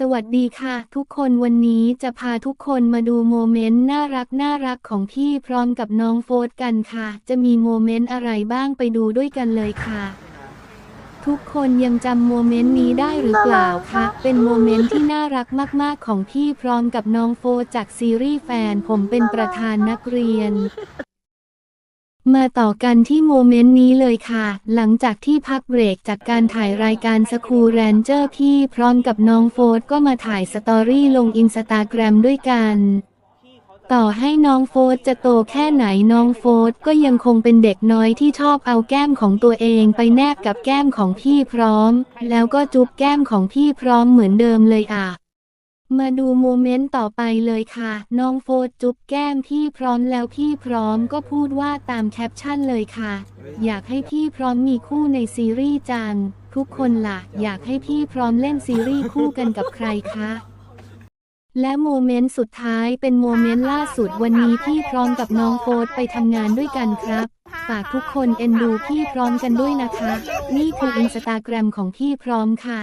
สวัสดีค่ะ ทุกคนวันนี้จะพาทุกคนมาดูโมเมนต์น่ารักน่ารักของพี่พร้อมกับน้องโฟดกันค่ะ จะมีโมเมนต์อะไรบ้างไปดูด้วยกันเลยค่ะ ทุกคนยังจำโมเมนต์นี้ได้หรือเปล่าคะ เป็นโมเมนต์ที่น่ารักมากๆของพี่พร้อมกับน้องโฟจากซีรีส์แฟนผมเป็นประธานนักเรียน มาต่อกันที่โมเมนต์นี้เลยค่ะ หลังจากที่พักเบรกจากการถ่ายรายการสคูแรนเจอร์พี่พร้อมกับน้องโฟดก็มาถ่ายสตอรี่ลงอินสตาแกรมด้วยกัน ต่อให้น้องโฟดจะโตแค่ไหนน้องโฟดก็ยังคงเป็นเด็กน้อยที่ชอบเอาแก้มของตัวเองไปแนบกับแก้มของพี่พร้อม แล้วก็จุ๊บแก้มของพี่พร้อมเหมือนเดิมเลยอะ มาดูโมเมนต์ต่อไปเลยค่ะ น้องโฟดจุ๊บแก้มพี่พร้อมแล้วพี่พร้อมก็พูดว่าตามแคปชั่นเลยค่ะ อยากให้พี่พร้อมมีคู่ในซีรีส์จังทุกคนล่ะ อยากให้พี่พร้อมเล่นซีรีส์คู่กันกับใครคะและโมเมนต์สุดท้ายเป็นโมเมนต์ล่าสุดวันนี้พี่พร้อมกับน้องโฟดไปทำงานด้วยกันครับ ฝากทุกคนเอ็นดูพี่พร้อมกันด้วยนะคะ นี่คืออินสตาแกรมของพี่พร้อมค่ะ